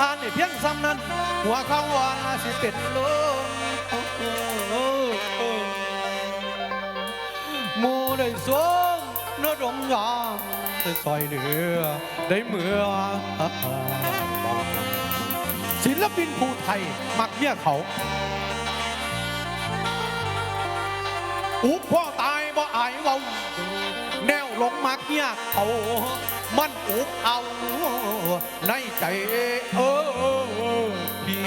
อ่านให้เพียงซ้ำนั้น หัวเขาว่าสิเป็นลมหมูได้สวมนดมยามได้ซอยเหลือ ได้เมื่อศิลปินภูไทย มักเมียเขา อุกพ่อตายบ่อายเว้าแนวหลงมักเมียเขา มันอุกเอาในใจเออพี่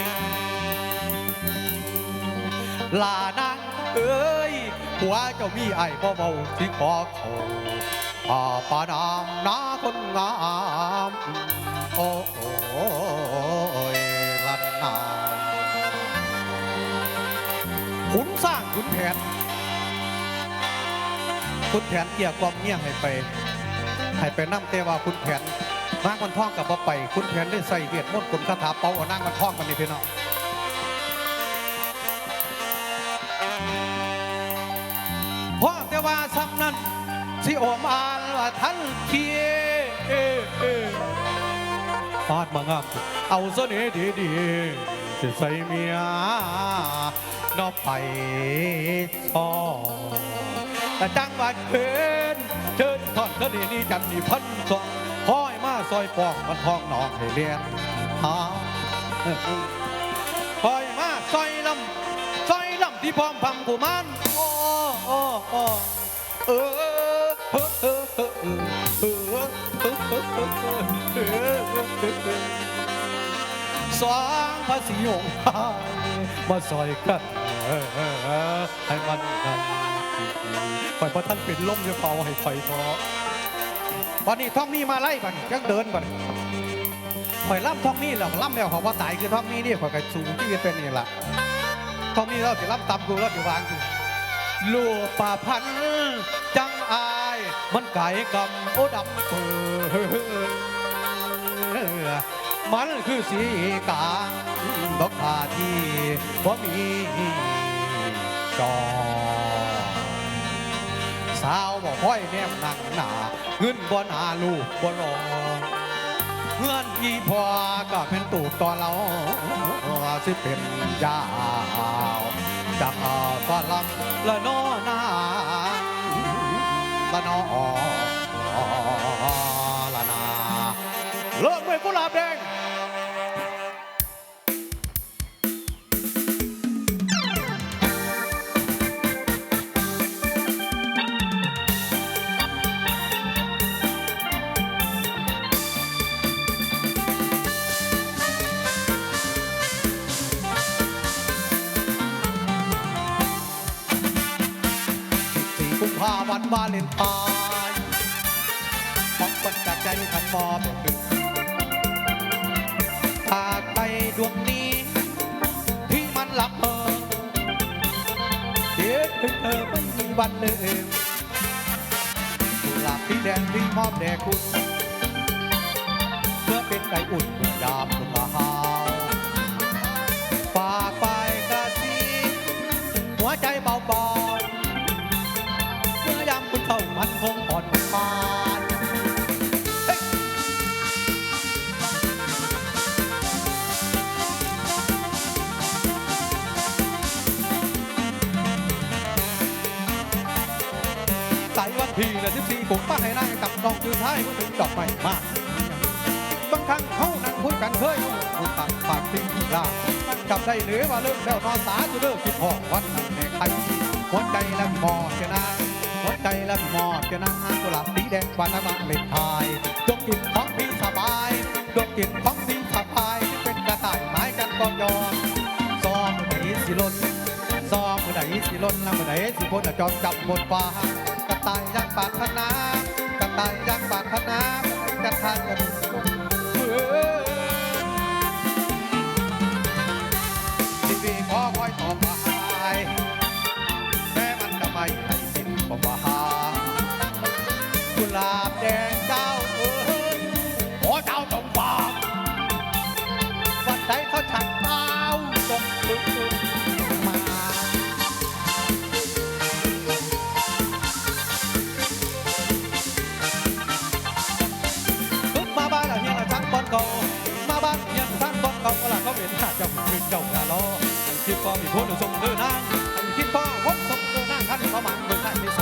ลานางเอ้ยหัวเจ้ามีไอ้บ่เบาสิขอเขาป่าปานามนาคนงามโอ้ยลันนาขุนสร้างขุนแผนคุณแผนเกี่ยวกับเมี่ยงให้ไป ให้ไปนั่งเตว่าคุณแผนนางมันท่องกับบ่ไป คุณแผนได้ใส่เวียดมนต์กลคาถาเป่าเอานางมันท่องกันนี่พี่น้องพ่อแต่ว่าซ้ำนั้นสิโอมอานว่าท่านเทียเอเอฟาดมางามเอาเสน่ห์ดีๆจะใส่เมียนอไปชอแต่จังหวัดเพนเชิญ ทอดคดีนี้จันนี่พันสองห้อยมาซอยปองมันทองหนองให้เรียนหาห้อยมาซอยลำซอยลำที่พร้อมพังกุมันโอ้โอ้โอ้เออเออเออเออเออเออเออเออเออสวางภาษีองค์มาซอยกันให้มันกัน ข่อยพระท่านเป็นล่มจะเฝ้าให้ข่อยท้อวันนี้ท่องนี้มาไล่บัดนยังเดินบัดนข่อยล่ำท่องนี้แล้วล่ำแล้วขาว่าตายคือท่องนี้นี่ข่อยก็สูงที่เป็นนี่แหละท่องนี้เราจะล่ำตำกูแล้วจะวางกูลูกป่าพันจังอาย มันไก่กำโอดำเปิดมันคือสีกาดอกทาที่ว่ามีจอ สาวบอกห้อยแนมหนังหนาเงินบ่หนาลูกบ่รอเงินอีพอก็เป็นตูกต่อเราสิเป็นยาวจากอาตอนลำละนอนาละนอละนาเลิกด้วยกุหลาบแดง สี่กุมภาวันวาเลนไทน์ของคนจากใจทันมอบหนึ่งหากไปดวงนี้ ที่มันหลับเธอเสียวถึงเธอไม่มีวันลืมหลาบที่แดงที่มอบแด่คุณ เพื่อเป็นไก่อุ่นเมื่อยามคุณมาหาวฝากไปกระซีหัวใจเบา คงอ่อนมานเฮ้ยวันที่และสิบสี่ผมป้าให้นายกับน้องคือท้ายก็ถึงดอกไม้มากบางครั้งเขานั่งคุยกันเคยคุยต่างปากติ้งลาจำได้หรือว่าเลิกแล้วนอนสาจะเลิกคิดพอกวันนั้นแม่ใครหัวใจและหมอดเจนา หัวใจและหมอดเจนากุหลาบสีแดงวันนั้นมาเล่นทายดวงจิตของพี่สบายดวงจิตของพี่สบายที่เป็นกระต่ายไม้กันกองยอนซ้อมมือไหนสิล้นซ้อมมือไหนสิล้นแล้วมือไหนสิพ้นจอมจับบนฟ้ากระต่ายยักษ์ปากพนากระต่ายยักษ์ปากพนากระทานกันทีวีขอคอยต่อบม กุหลาบแดงเจ้าเอ้ยขอเจ้าจงบอกวันใดเขาฉันเท้าจงลุกมาลุกมาบ้านเราเนี่ยเราชักบอลโกยังท่านต้องเขาละเขาเป็นหาเจ้าถึงเจ้างาล้อคิดพ่อมีคนส่งเดินนางคิดพ่อผมส่งเดินนางท่านเขามันเดินท่านมีส